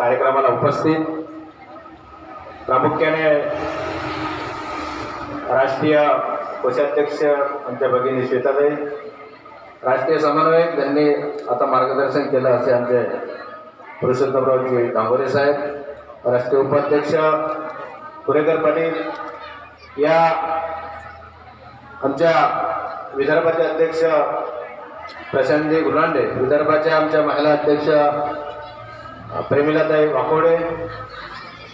कार्यक्रमाला उपस्थित. प्रामुख्याने राष्ट्रीय कोषाध्यक्ष आमच्या भगिनी श्वेताबाई राष्ट्रीय समन्वयक त्यांनी आता मार्गदर्शन केलं असे आमचे पुरुषोत्तमरावजी डांगोरे साहेब राष्ट्रीय उपाध्यक्ष पुरेकर पाटील या आमच्या विदर्भाचे अध्यक्ष प्रशांतजी गुलांडे विदर्भाच्या आमच्या महिला अध्यक्ष प्रेमिलाताई वाकोडे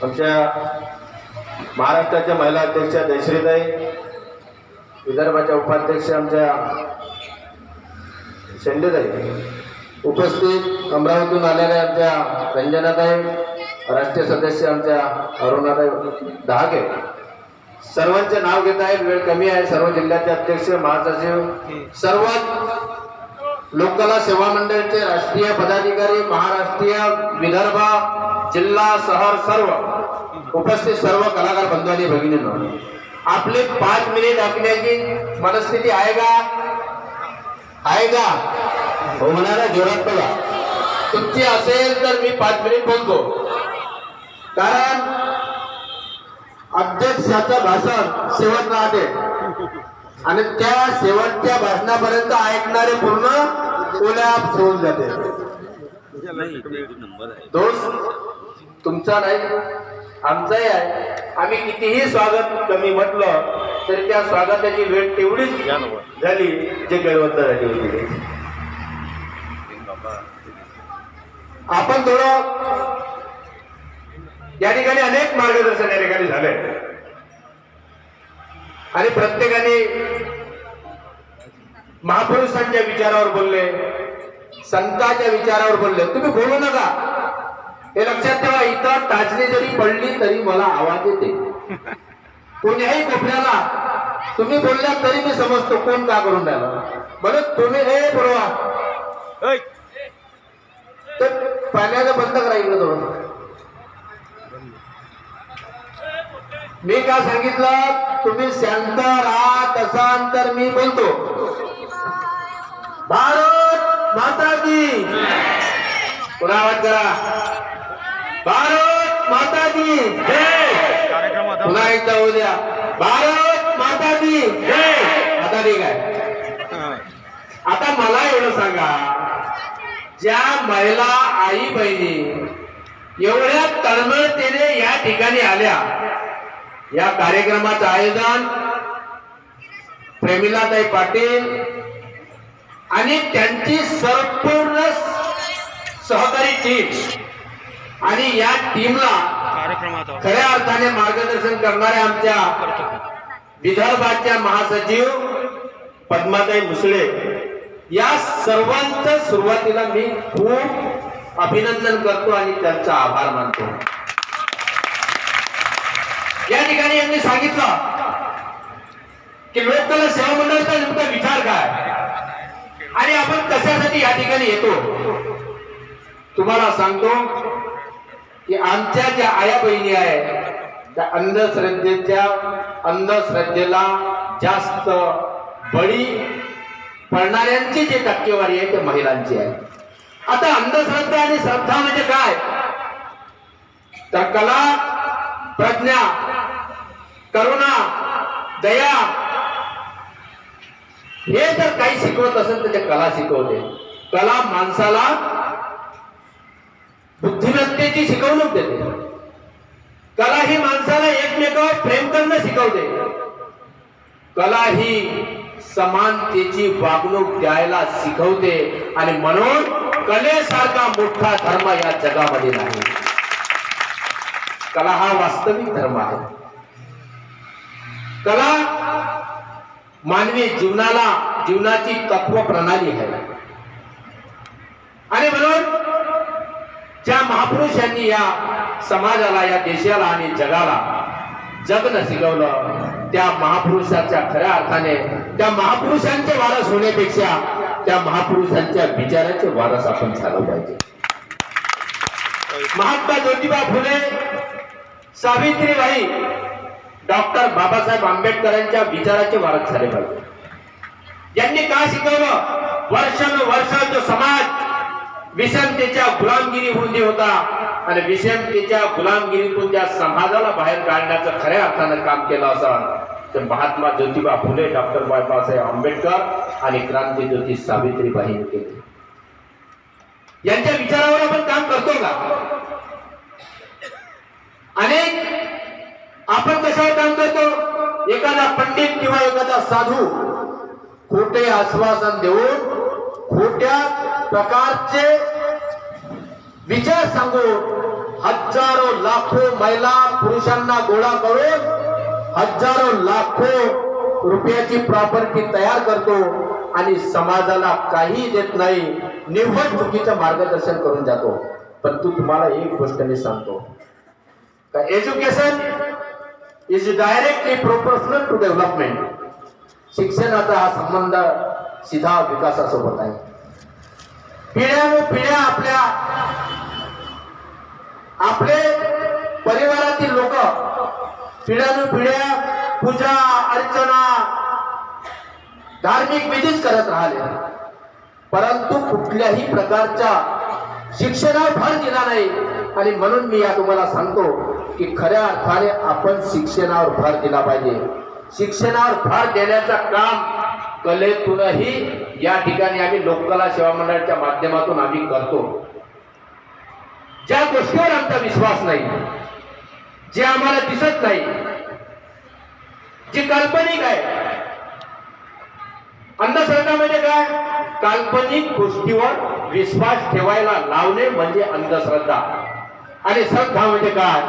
आमच्या महाराष्ट्राच्या महिला अध्यक्ष जयश्रीताई विदर्भाच्या उपाध्यक्ष आमच्या शेंडेताई उपस्थित अमरावतीतून आलेल्या आमच्या रंजनाताई राष्ट्रीय सदस्य आमच्या अरुणाताई दहाके. सर्वांचे नाव घेत आहेत वेळ कमी आहे. सर्व जिल्ह्याचे अध्यक्ष महासचिव सर्व लोककला सेवा मंडळाचे राष्ट्रीय पदाधिकारी महाराष्ट्रीय विदर्भ जिल्हा शहर सर्व उपस्थित सर्व कलाकार बंधू आणि भगिनींनो आपले पाच मिनिट ऐकण्याची मनस्थिती आहे का? आहे का? हो जोरात बघा तुमची असेल तर मी पाच मिनिट बोलतो. कारण अध्यक्षाचं भाषण शेवट राहते आणि त्या शेवटच्या भाषणापर्यंत ऐकणारे पूर्ण ओल्याप होऊन जाते. दोस्त तुमचा नाही आमचाही आहे. आम्ही कितीही स्वागत कमी म्हटलं तरी त्या स्वागताची वेळ तेवढीच झाली जे गळवंत झाली होती. आपण थोडं या ठिकाणी अनेक मार्गदर्शन या ठिकाणी झाले आणि प्रत्येकाने महापुरुषांच्या विचारावर बोलले संतांच्या विचारावर बोलले. तुम्ही बोलू नका. हे लक्षात ठेवा इथं टाचणी जरी पडली तरी मला आवाज येते. कोण्याही कोपऱ्याला तुम्ही बोलल्या तरी मी समजतो कोण का करून राहिला. म्हणून तुम्ही हे बरोबर तर पाण्याचं बंद करा इकडे थोडं. मी काय सांगितलं? तुम्ही शांत राहा तसा तर मी बोलतो. भारत माता की। पुन्हा आवाज करा। भारत माता की। पुन्हा एकदा होऊ द्या। भारत माता की। आता ठीक आहे. आता मला एवढं सांगा ज्या महिला आई बहिणी एवढ्या तळमळतेने या ठिकाणी आल्या या कार्यक्रमाचं आयोजन प्रेमिलाताई पाटील आणि त्यांची संपूर्ण सहकारी टीम आणि या टीमला खऱ्या अर्थाने मार्गदर्शन करणाऱ्या आमच्या विदर्भाच्या महासचिव पद्माताई मुसळे या सर्वांचं सुरुवातीला मी खूप अभिनंदन करतो आणि त्यांचा आभार मानतो. या ठिकाणी यांनी सांगितलं की लोककला सेवा मंडळाचा नेमका विचार काय? आणि आपण कशासाठी या ठिकाणी येतो? तुम्हाला सांगतो की आमच्या ज्या आया बहिणी आहेत त्या अंधश्रद्धेच्या अंधश्रद्धेला जास्त बळी पडणाऱ्यांची जी टक्केवारी आहे ते महिलांची आहे. आता अंधश्रद्धा आणि श्रद्धा म्हणजे काय? तर कला प्रज्ञा करुणा दया हे जर काही शिकवत असेल तर ते कला शिकवते. कला माणसाला बुद्धिमत्तेची शिकवणूक देते. कला ही माणसाला एकमेकावर प्रेम करणं शिकवते. कला ही समानतेची वागणूक द्यायला शिकवते आणि म्हणून कलेसारखा मोठा धर्म या जगामध्ये नाही. कला हा वास्तविक धर्म आहे. कला मानवी जीवनाला जीवनाची तत्व प्रणाली आहे. आणि म्हणून ज्या महापुरुषांनी या समाजाला या देशाला आणि जगाला जगणं शिकवलं त्या महापुरुषाच्या खऱ्या अर्थाने त्या महापुरुषांचे वारस होण्यापेक्षा त्या महापुरुषांच्या विचाराचे वारस आपण झालं पाहिजे. महात्मा ज्योतिबा फुले सावित्रीबाई डॉक्टर बाबासाहेब आंबेडकरांच्या विचाराचे वारक झाले पाहिजे. यांनी काय शिकवलं? वर्षानुवर्ष जो समाज विषमतेच्या गुलामगिरी होऊन होता आणि विषमतेच्या गुलामगिरीतून त्या समाजाला बाहेर काढण्याचं खऱ्या अर्थानं काम केलं असं तर महात्मा ज्योतिबा फुले डॉक्टर बाबासाहेब आंबेडकर आणि क्रांतीज्योती सावित्रीबाई केले यांच्या विचारावर आपण काम करतो का? अनेक आपण कशावर काम करतो एखादा पंडित किंवा एखादा साधू खोटे आश्वासन देऊन खोट्या प्रकारचे विचार सांगून हजारो लाखो महिला पुरुषांना गोळा करून हजारो लाखो रुपयाची प्रॉपर्टी तयार करतो आणि समाजाला काही देत नाही निव्वळ चुकीचं मार्गदर्शन करून जातो. पण तू तुम्हाला एक गोष्ट मी सांगतो. का education is directly proportional to development शिक्षणाचा हा संबंध सीधा विकासासोबत आहे पिढ्यानुपिढ्या आपल्या आपले परिवारातील लोक पिढ्यानुपिढ्या पूजा अर्चना धार्मिक विधीच करत राहिले परंतु कुठल्याही प्रकारच्या शिक्षणावर भर दिला नाही आणि म्हणून मी या तुम्हाला सांगतो की खऱ्या अर्थाने आपण शिक्षणावर भर दिला पाहिजे. शिक्षणावर भर देण्याचं काम कलेतूनही या ठिकाणी आम्ही लोककला सेवा मंडळाच्या माध्यमातून आम्ही करतो. ज्या गोष्टीवर आमचा विश्वास नाही जे आम्हाला दिसत नाही जे काल्पनिक आहे. अंधश्रद्धा म्हणजे काय? काल्पनिक गोष्टीवर विश्वास ठेवायला लावणे म्हणजे अंधश्रद्धा. आणि श्रद्धा म्हणजे काय?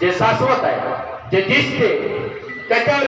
जे शाश्वत आहे जे दिसते त्याच्यावर